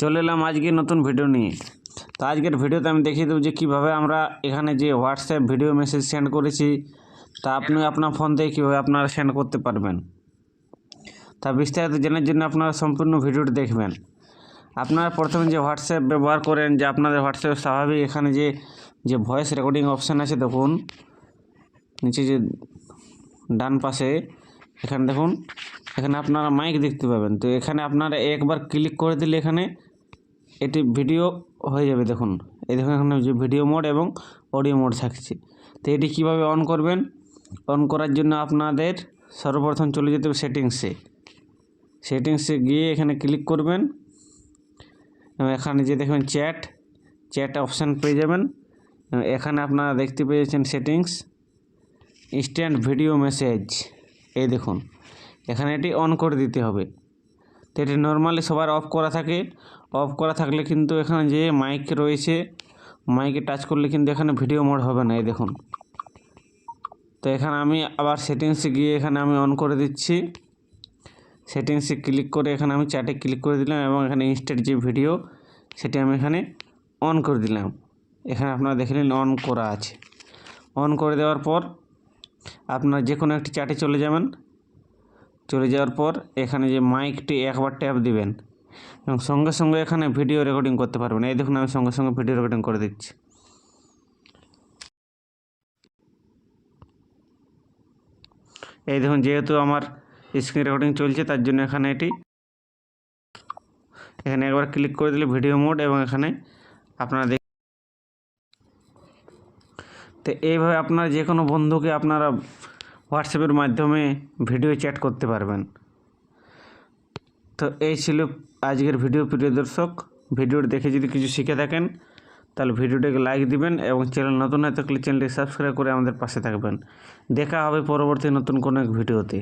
চলে এলাম আজকে নতুন ভিডিও নিয়ে। তো আজকের ভিডিওতে আমি দেখিয়ে দেবো যে কীভাবে আমরা এখানে যে হোয়াটসঅ্যাপ ভিডিও মেসেজ সেন্ড করেছি, তা আপনি আপনার ফোন থেকে কীভাবে আপনারা সেন্ড করতে পারবেন। তা বিস্তারিত জানার জন্য আপনারা সম্পূর্ণ ভিডিওটি দেখবেন। আপনারা প্রথমে যে হোয়াটসঅ্যাপ ব্যবহার করেন, যে আপনাদের হোয়াটসঅ্যাপ স্বাভাবিক এখানে যে যে ভয়েস রেকর্ডিং অপশান আছে, দেখুন। নিচে যে ডান পাশে, এখানে দেখুন। এখানে আপনারা মাইক দেখতে পাবেন। তো এখানে আপনারা একবার ক্লিক করে দিলে এখানে এটি ভিডিও হয়ে যাবে, দেখুন। এই দেখুন এখানে যে ভিডিও মোড এবং অডিও মোড থাকছে। তো এটি কীভাবে অন করবেন? অন করার জন্য আপনাদের সর্বপ্রথম চলে যেতে হবে সেটিংসে। সেটিংসে গিয়ে এখানে ক্লিক করবেন। এবং এখানে যে দেখবেন চ্যাট চ্যাট অপশান পেয়ে যাবেন। এখানে আপনারা দেখতে পেয়েছেন সেটিংস। ইনস্ট্যান্ট ভিডিও মেসেজ এই দেখুন। এখানে এটি অন করে দিতে হবে। তো এটি নর্মালি সবার অফ করা থাকে। অফ করা থাকলে কিন্তু এখানে যে মাইক রয়েছে মাইকে টাচ করলে কিন্তু এখানে ভিডিও মোড হবে না, এই দেখুন। তো এখানে আমি আবার সেটিংসে গিয়ে এখানে আমি অন করে দিচ্ছি। সেটিংসে ক্লিক করে এখানে আমি চ্যাটে ক্লিক করে দিলাম এবং এখানে ইনস্ট্যান্ট যে ভিডিও সেটি আমি এখানে অন করে দিলাম। এখানে আপনারা দেখলেন অন করা আছে। অন করে দেওয়ার পর আপনার যে কোনো একটি চ্যাটে চলে যাবেন। চলে যাওয়ার পর এখানে যে মাইকটি একবার ট্যাপ দিবেন এবং সঙ্গে সঙ্গে এখানে ভিডিও রেকর্ডিং করতে পারবেন। এই দেখুন, আমি সঙ্গে সঙ্গে ভিডিও রেকর্ডিং করে দিচ্ছি। এই দেখুন, যেহেতু আমার স্ক্রিন রেকর্ডিং চলছে, তার জন্য এখানে এটি। এখানে একবার ক্লিক করে দিলে ভিডিও মোড এবং এখানে আপনারা দেখ তো এইভাবে আপনারা যে কোনো বন্ধুকে আপনারা হোয়াটসঅ্যাপের মাধ্যমে ভিডিও চ্যাট করতে পারবেন। তো এই ছিল আজকের ভিডিও, প্রিয় দর্শক। ভিডিওটি দেখে যদি কিছু শিখে থাকেন, তাহলে ভিডিওটাকে লাইক দিবেন এবং চ্যানেল নতুন হয়ে থাকলে চ্যানেলটি সাবস্ক্রাইব করে আমাদের পাশে থাকবেন। দেখা হবে পরবর্তী নতুন কোনো এক ভিডিওতে।